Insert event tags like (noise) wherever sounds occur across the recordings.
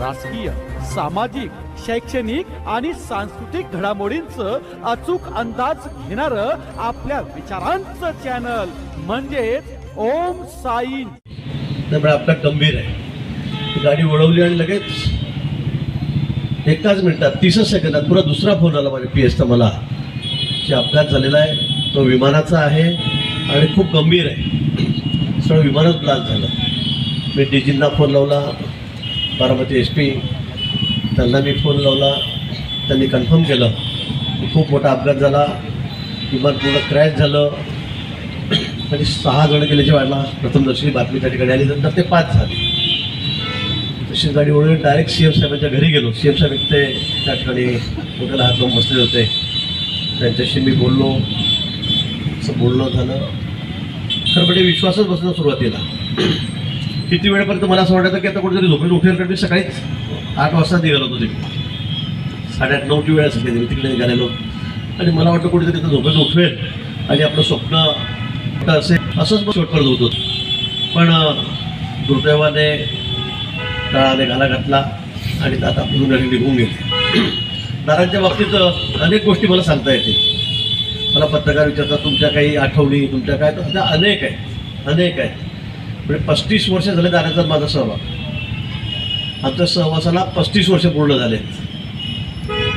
राजकीय सामाजिक शैक्षणिक आणि सांस्कृतिक घडामोडींचं अचूक अंदाज घेणार आपल्या विचारांचं चॅनल म्हणजेच ओम साई त्यामुळे आपला गंभीर आहे. गाडी वळवली आणि लगेच एकाच मिनिटात तीसच सेकंदात पुरा दुसरा फोन आला माझ्या पी एसचा मला. की अपघात झालेला आहे तो विमानाचा आहे आणि खूप गंभीर आहे. सगळं विमानच ब्लास्ट झालं. मी डीजींना फोन लावला. बारामती एस पी त्यांना मी फोन लावला. त्यांनी कन्फर्म केलं. की खूप मोठा अपघात झाला. विमान पूर्ण क्रॅश झालं. आणि सहा जण गेल्याच्या वेळेला प्रथमदर्शनी बातमी त्या ठिकाणी आली नंतर ते पाच झाले. तशी गाडी ओढून डायरेक्ट सी एम साहेबांच्या घरी गेलो. सी एम साहेब ते त्या ठिकाणी हॉटेल हात लावून बसले होते. त्यांच्याशी मी बोललो. असं बोलणं झालं. खरं म्हणजे विश्वासच बसणं सुरुवातीला. किती वेळपर्यंत मला असं वाटायचं की आता कुठेतरी झोपेत उठेल कारण मी सकाळीच आठ वाजता निघालो होतो तिकडे. साडेआठ नऊची वेळ असेल मी तिकडे निघालेलो. आणि मला वाटतं कुठेतरी आता झोपेत उठवेल आणि आपलं स्वप्न मोठं असेल असंच मग शेवटपर्यंत होत होतं. पण दुर्दैवाने काळाने घाला घातला आणि आता आपली निघून गेली. (clears throat) दारांच्या बाबतीत अनेक गोष्टी मला सांगता येतील. मला पत्रकार विचारतात तुमच्या काही आठवणी तुमच्या काय? तर त्या अनेक आहेत अनेक आहेत. म्हणजे पस्तीस वर्ष झाले दाराचा माझा सहभाग आमच्या सहवासाला पस्तीस वर्ष पूर्ण झाले.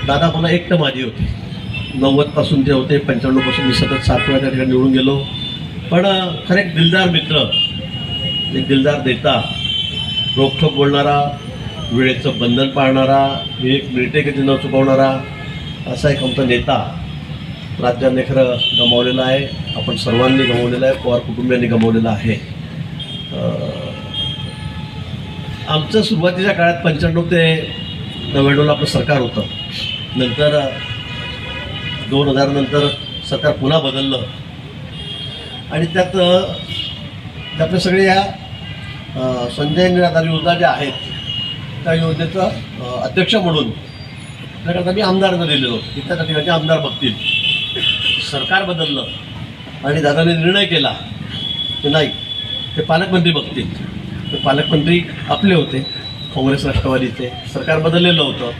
दादा मला एकटं माझी होती. नव्वदपासून ते होते पंच्याण्णवपासून मी सतत सात वेळा त्या ठिकाणी निवडून गेलो. पण खरं एक दिलदार मित्र एक दिलदार नेता रोखोक बोलणारा वेळेचं बंधन पाळणारा एक किती न चुकवणारा असा एक आमचा नेता राज्याने खरं गमावलेला आहे. आपण सर्वांनी गमावलेला आहे पवार कुटुंबियांनी गमावलेला आहे. आमचं सुरुवातीच्या काळात पंच्याण्णव ते नव्याण्णवला आपलं सरकार होतं. नंतर दोन हजार नंतर सरकार पुन्हा बदललं. आणि त्यात त्यातले त्यातल्या सगळे या संजय निराधार योजना ज्या आहेत त्या योजनेचं अध्यक्ष म्हणून त्याकरता मी आमदारांना दिलेलो की ठिकाणी आमदार बघतील. सरकार बदललं आणि दादाने निर्णय केला की नाही ते पालकमंत्री बघतील. ते पालकमंत्री आपले होते. काँग्रेस राष्ट्रवादीचे. सरकार बदललेलं होतं.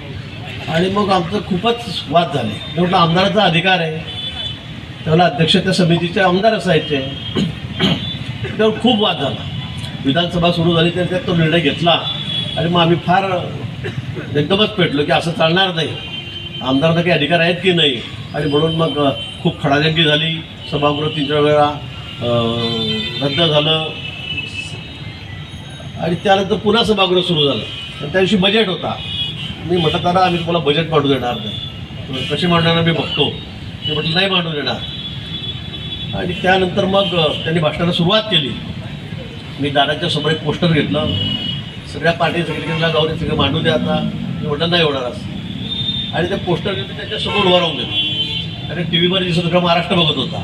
आणि मग आमचं खूपच वाद झाले. म्हटलं आमदाराचा अधिकार आहे. त्याला अध्यक्ष त्या समितीचे आमदार असायचे. त्यावर खूप वाद झाला. विधानसभा सुरू झाली तर त्यात तो निर्णय घेतला. आणि मग आम्ही फार एकदमच पेटलो की असं चालणार नाही. आमदारांना काही अधिकार आहेत की नाही? आणि म्हणून मग खूप खडाजंगी झाली. सभागृह तीन चार वेळा रद्द झालं. आणि त्यानंतर पुन्हा सभागृह सुरू झालं. आणि त्या दिवशी बजेट होता. मी म्हटलं त्यांना आम्ही तुम्हाला बजेट मांडू देणार नाही. कसे कशी मांडणार मी बघतो. ते म्हटलं नाही मांडू देणार. आणि त्यानंतर मग त्यांनी भाषणाला सुरुवात केली. मी दादाच्या समोर एक पोस्टर घेतलं. सगळ्या पार्टी सेक्रेटरीला गावने सगळं मांडू द्या आता. मी म्हटलं नाही होणार असं आणि ते पोस्टर घेऊन मी त्याच्यासमोर उभा राहून गेलो. आणि टी व्हीवर दिसत सगळं महाराष्ट्र बघत होता.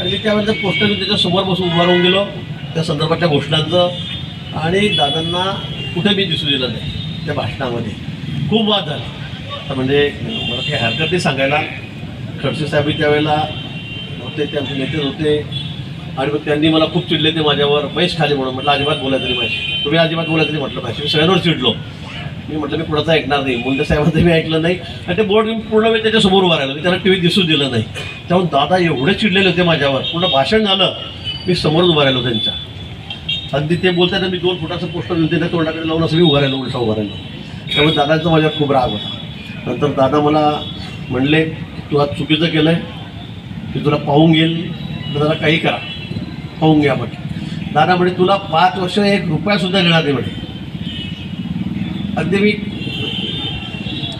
आणि मी त्यावेळेला पोस्टर घेऊन त्याच्यासमोर बसून उभा राहून गेलो. त्या संदर्भातल्या घोषणांचं आणि दादांना कुठे मी दिसू दिलं नाही त्या भाषणामध्ये. खूप वाद झाला. तर म्हणजे मला काही हरकत नाही सांगायला. खडसे साहेब त्यावेळेला होते ते आमचे नेते होते. आणि मग त्यांनी मला खूप चिडले ते माझ्यावर. बैस खाली म्हणून म्हटलं अजिबात बोलायचं नाही माझी तुम्ही अजिबात बोलायचं नाही म्हटलं पाहिजे मी सगळ्यांवर चिडलो. मी म्हटलं मी कुणाचं ऐकणार नाही. मुंडे साहेबांचं मी ऐकलं नाही. आणि ते बोर्ड मी पूर्ण वेळ त्याच्यासमोर उभा राहिलो. मी त्यांना टी व्ही दिसून दिलं नाही. त्यामुळे दादा एवढे चिडलेले होते माझ्यावर. पूर्ण भाषण झालं. मी समोर उभा राहिलो त्यांच्या. अगदी ते बोलताना मी दोन फुटाचं पोस्टर घेऊन त्याच्या तोंडाकडे लावून असं मी उभा राहिलो उलटा उभा राहिलो त्यामुळे दादाचा माझ्यात खूप राग होता. नंतर दादा मला म्हणले तू आज चुकीचं केलं आहे की तुला पाहून घेईल. तर जरा काही करा. पाहून घ्या म्हटलं. दादा म्हणे तुला पाच वर्ष एक रुपयासुद्धा देणार नाही म्हणे. अगदी मी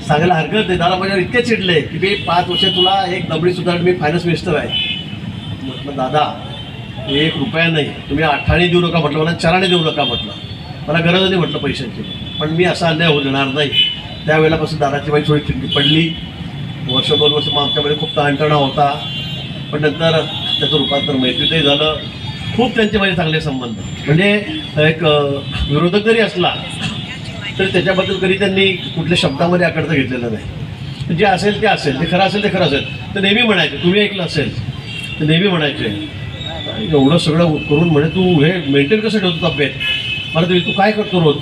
सांगायला हरकत नाही. दादा माझ्यावर इतके चिडले की मी पाच वर्ष तुला एक दबडीसुद्धा मी फायनान्स मिनिस्टर आहे. म्हटलं दादा एक रुपया नाही. तुम्ही आठाने देऊ नका म्हटलं मला चाराने देऊ नका म्हटलं. मला गरज नाही म्हटलं पैशांची. पण मी असा अन्याय होऊ देणार नाही. त्यावेळेलापासून दादाची बाई थोडी चिंती पडली. वर्ष दोन वर्ष मग खूप ताणतणा होता. पण नंतर त्याचं रूपांतर मैत्रीतही झालं. खूप त्यांचे माझे चांगले संबंध. म्हणजे एक विरोधक जरी असला तरी त्याच्याबद्दल कधी त्यांनी कुठल्या शब्दामध्ये आकडतं घेतलेलं नाही. जे असेल ते असेल ते खरं असेल ते खरं असेल. तर नेहमी म्हणायचे तुम्ही ऐकलं असेल. तर नेहमी म्हणायचे एवढं सगळं करून म्हणे तू हे मेंटेन कसं ठेवतो तब्येत? मला तुम्ही तू काय करतो रोज?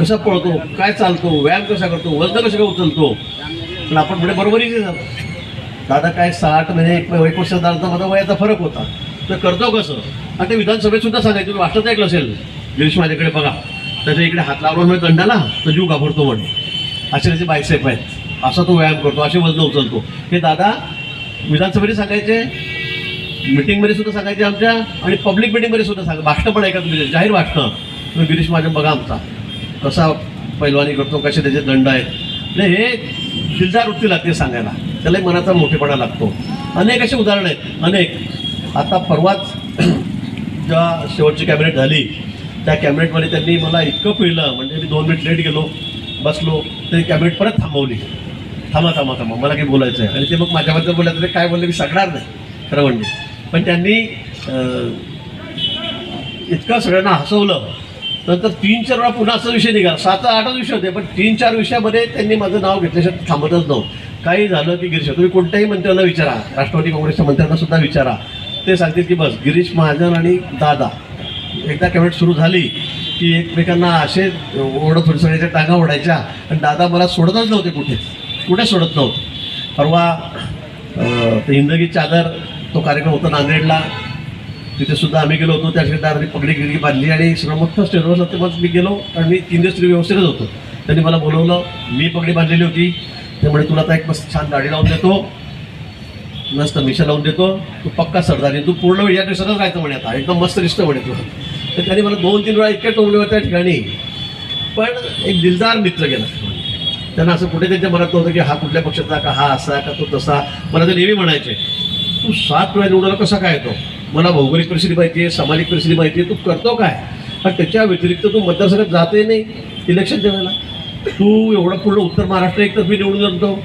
कसा पळतो? काय चालतो? व्यायाम कसा करतो? वजन कसं काय उचलतो? पण आपण म्हणजे बरोबरीच दादा. काय साठ म्हणजे एक एक वर्ष दादा माझा वयाचा फरक होता. तर करतो कसं? आणि ते विधानसभेत सुद्धा सांगायचं तुम्ही वाटत ऐकलं असेल? गिरीश माझ्याकडे बघा. त्याच्या इकडे हात लावला म्हणजे दंडाला तर जीव घाबरतो म्हणे. असे त्याचे बायसेप आहेत. असा तो व्यायाम करतो असे वजन उचलतो. हे दादा विधानसभेत सांगायचे मिटिंगमध्ये सुद्धा सांगायचे आमच्या आणि पब्लिक मिटिंगमध्ये सुद्धा सांगा. भाषणं पण ऐका तुम्ही जाहीर भाषणं. तुम्ही गिरीश महाजन बघा आमचा. कसा पैलवानी करतो कसे त्याचे दंड आहेत. नाही हे दिलदार वृत्ती लागते सांगायला. त्याला एक मनाचा मोठेपणा लागतो. अनेक असे उदाहरणं आहेत. अनेक. आता परवाच (clears throat) ज्या शेवटची कॅबिनेट झाली त्या कॅबिनेटमध्ये त्यांनी मला इतकं पिळलं. म्हणजे मी दोन मिनिट लेट गेलो बसलो तरी कॅबिनेट परत थांबवली. थांबा थांबा थांबा. मला काही बोलायचं आहे आणि ते मग माझ्याबद्दल बोलायचं ते काय बोलले मी सांगणार नाही. खरं म्हणजे. पण त्यांनी इतकं सगळ्यांना हसवलं. नंतर तीन चार वेळा पुन्हा असा विषय निघाला. सात आठच विषय होते पण तीन चार विषयामध्ये त्यांनी माझं नाव घेतल्याशिवाय थांबतच नव्हतं. काही झालं की गिरीश तुम्ही कोणत्याही मंत्र्यांना विचारा. राष्ट्रवादी काँग्रेसच्या मंत्र्यांना सुद्धा विचारा. ते सांगतील की बस गिरीश महाजन आणि दादा. एकदा कॅबिनेट सुरू झाली की एकमेकांना असे ओढत थोडी सगळ्याच्या टांगा ओढायच्या. आणि दादा मला सोडतच नव्हते कुठे. कुठे सोडत नव्हते? परवा ते हिंदगी चादर तो कार्यक्रम होता नांदेडला. तिथे सुद्धा आम्ही गेलो होतो. त्या ठिकाणी पगडी गिरगी बांधली आणि सगळं मोठं स्टेजवर मग मी गेलो आणि मी तीन दिवस तरी व्यवस्थितच होतो. त्यांनी मला बोलवलं मी पगडी बांधलेली होती. त्यामुळे तुला आता एक मस्त छान दाढी लावून देतो. मस्त मिशा लावून देतो. तू पक्का सरदारी तू पूर्ण वेळ या दिवसातच राहायचं म्हणे आता. एकदम मस्त रिश्त म्हणे तुला. तर त्याने मला दोन तीन वेळा इतक्या टोमले होत्या त्या ठिकाणी. पण एक दिलदार मित्र गेला. त्यांना असं कुठे त्यांच्या मनात नव्हतं की हा कुठल्या पक्षाचा का हा असा का तो तसा. मला ते नेहमी म्हणायचे तू सात वेळा निवडायला कसा काय येतो? मला भौगोलिक परिस्थिती माहिती आहे सामाजिक परिस्थिती माहिती आहे तू करतो काय? पण त्याच्या व्यतिरिक्त तू मतदारसंघात जातही नाही इलेक्शन देवायला. तू एवढं पूर्ण उत्तर महाराष्ट्र एक मी निवडून जमतो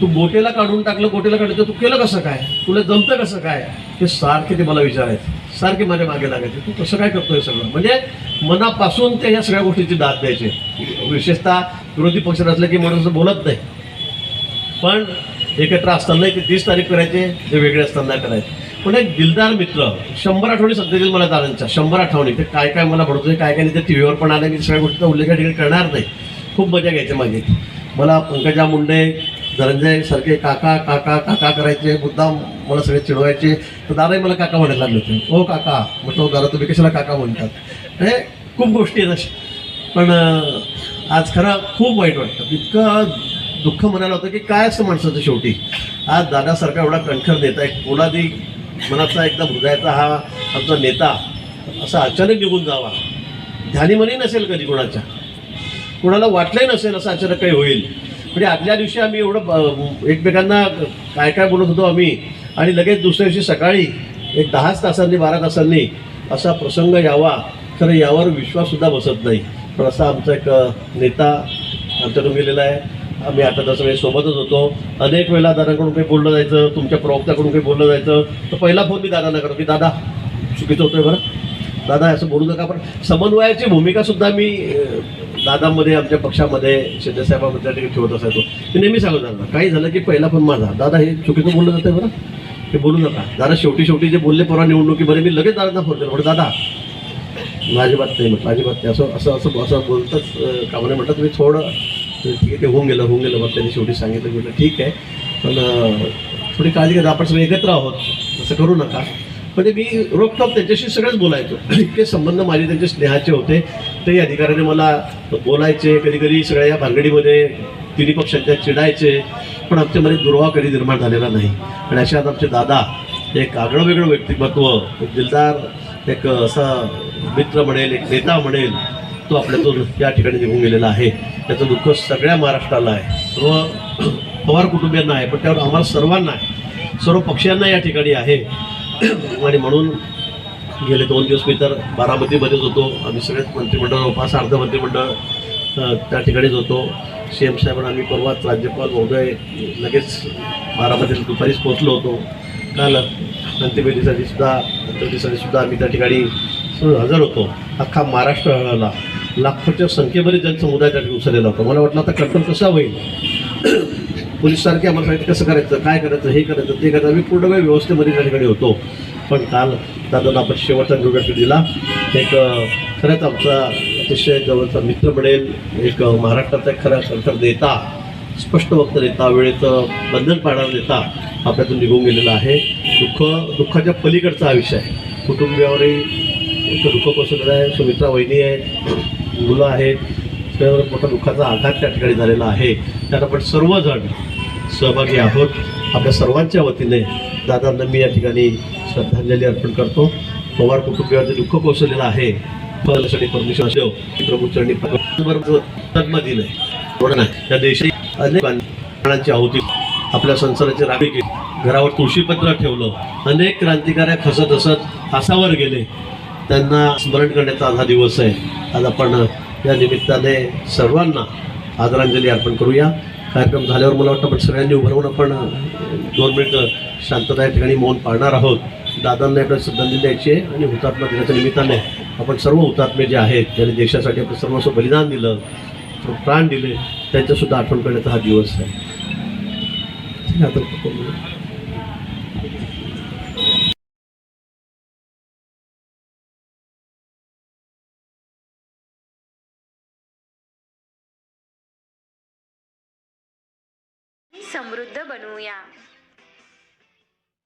तू गोटेला काढून टाकलं गोटेला काढलं तू केलं कसं काय? तुला जमतं कसं काय? हे सारखे ते मला विचारायचे. सारखे माझ्या मागे लागायचे. तू कसं काय करतोय सगळं? म्हणजे मनापासून ते ह्या सगळ्या गोष्टीची दाद द्यायचे. विशेषतः विरोधी पक्षात असलं की माणूस बोलत नाही. पण एकत्र असताना एक तीस तारीख करायचे ते वेगळे असताना करायचे. पण एक दिलदार मित्र शंभर आठवणी सध्या मला दादांच्या शंभर आठवणी. ते काय काय मला पडतोय काय काय नाही ते टी व्हीवर पण आलं मी सगळ्या गोष्टीचा उल्लेख या ठिकाणी करणार नाही. खूप मजा घ्यायची माझी मला पंकजा मुंडे धनंजय सारखे काका काका काका करायचे मुद्दाम मला सगळे चिडवायचे. तर दादाही मला काका म्हणायला लागले होते. ओ काका म्हटलं हो दादा तुम्ही कशाला काका म्हणतात? हे खूप गोष्टी आहेत अशा. पण आज खरं खूप वाईट वाटतं. इतकं दुःख म्हणायला होतं की काय असतं माणसाचं शेवटी? आज दादासारखा एवढा कणखर नेता एक कोणादी मनाचा एकदम हृदयाचा हा आमचा नेता असा अचानक निघून जावा. ध्यानीमनी नसेल कधी कोणाच्या? कोणाला वाटलंही नसेल असं अचानक काही होईल. म्हणजे आदल्या दिवशी आम्ही एवढं एकमेकांना काय काय बोलत होतो आम्ही आणि लगेच दुसऱ्या दिवशी सकाळी एक दहाच तासांनी बारा तासांनी असा प्रसंग यावा. तर यावर विश्वाससुद्धा बसत नाही. पण असा आमचा एक नेता आमच्याकडून गेलेला आहे. आम्ही आता दस वेळेस सोबतच होतो. अनेक वेळेला दादाकडून काही बोललं जायचं तुमच्या प्रवक्त्याकडून काही बोललं जायचं. तर पहिला फोन मी दादांना करतो की दादा चुकीचं होतोय बरं. दादा असं बोलू नका पण समन्वयाची भूमिका सुद्धा मी दादामध्ये आमच्या पक्षामध्ये शिंदेसाहेबांमध्ये त्या ठिकाणी ठेवत असायचो. मी नेहमी सांगत दादा काही झालं की पहिला फोन माझा. दादा हे चुकीचं बोललं जातंय बरं. हे बोलू नका. दादा शेवटी शेवटी जे बोलले परवा निवडणुकीमध्ये मी लगेच दादांना फोन केला. म्हटलं दादा अजिबात नाही म्हटलं अजिबात नाही. असं असं असं असं बोलतंच कामाने म्हटलं तुम्ही थोडं ठीक आहे होऊन गेलं होऊन गेलं मग त्यांनी शेवटी सांगितलं की म्हटलं ठीक आहे. पण थोडी काळजी घ्या आपण सगळे एकत्र आहोत. असं करू नका. म्हणजे मी रोखटोक त्यांच्याशी सगळंच बोलायचो. (clears throat) इतके संबंध माझे त्यांचे स्नेहाचे होते. ते अधिकाऱ्याने मला बोलायचे कधी कधी सगळ्या या भानगडीमध्ये तिन्ही पक्षांच्या चिडायचे. पण आमच्यामध्ये दुर्वा कधी निर्माण झालेला नाही. आणि अशात आमचे दादा एक आगळं वेगळं व्यक्तिमत्व एक दिलदार एक असा मित्र म्हणेल एक नेता म्हणेल तो आपल्यातून या ठिकाणी निघून गेलेला आहे. त्याचं दुःख सगळ्या महाराष्ट्राला आहे. सर्व (clears throat) पवार कुटुंबियांना आहे पण त्यावर आम्हाला सर्वांना आहे. सर्व पक्षीयांना या ठिकाणी आहे. (clears throat) आणि म्हणून गेले दोन दिवस मी तर बारामतीमध्येच होतो. आम्ही सगळेच मंत्रिमंडळ उपास अर्ध मंत्रिमंडळ त्या ठिकाणीच होतो. सी एम साहेबांना आम्ही परवाच राज्यपाल महोदय लगेच बारामतीला दुपारीच पोचलो होतो. काल अंत्यविधीसाठी सुद्धा अंत्यविधीसाठी सुद्धा आम्ही त्या ठिकाणी हजर होतो. अख्खा महाराष्ट्र हळहळला. लाखोच्या संख्येमध्ये जनसमुदाय त्या ठिकाणी उसरलेला होता. मला वाटलं आता कंट्रोल कसा होईल? पोलिससारखे आम्हाला सांगितलं कसं करायचं? काय करायचं? हे करायचं? ते करायचं? आम्ही पूर्ण वेळ व्यवस्थेमध्ये त्या ठिकाणी होतो. पण काल दादांना आपण शेवटचा निवडणूक दिला. एक खरंच आमचा अतिशय जवळचा मित्र म्हणेल एक महाराष्ट्राचा एक खरा खरखर नेता स्पष्ट वक्त नेता वेळेचं बंधन पाळणारा नेता आपल्यातून निघून गेलेला आहे. दुःख दुःखाच्या पलीकडचा हा विषय आहे. कुटुंबियावरही एक दुःख कोसळलेलं आहे. सुमित्रा वहिनी आहे. मुलं आहेत त्यावर मोठा दुःखाचा आघात त्या ठिकाणी झालेला आहे. त्यात आपण सर्वजण सहभागी आहोत. आपल्या सर्वांच्या वतीने दादांना मी या ठिकाणी श्रद्धांजली अर्पण करतो. पवार कुटुंबियावरती दुःख कोसळलेलं आहे. फळासाठी परमेश्वर असो प्रभूचरणी जन्म दिले या देशी त्या अनेक आहुती. आपल्या संसाराची राखी केली. घरावर तुळशीपत्र ठेवलं. अनेक क्रांतिकारक हसत हसत आसावर गेले. त्यांना स्मरण करण्याचा आज हा दिवस आहे. आज आपण या निमित्ताने सर्वांना आदरांजली अर्पण करूया. कार्यक्रम झाल्यावर मला वाटतं आपण सगळ्यांनी उभं राहून आपण दोन मिनिटं शांतता या ठिकाणी मौन पाळणार आहोत. दादांना इकडे श्रद्धांजली द्यायची आहे आणि हुतात्मा दिनाच्या निमित्ताने आपण सर्व हुतात्मे जे आहेत ज्यांनी देशासाठी आपलं सर्वस्व बलिदान दिलं प्राण दिले त्यांच्यासुद्धा आठवण करण्याचा हा दिवस आहे. आहे, आता बनवूया.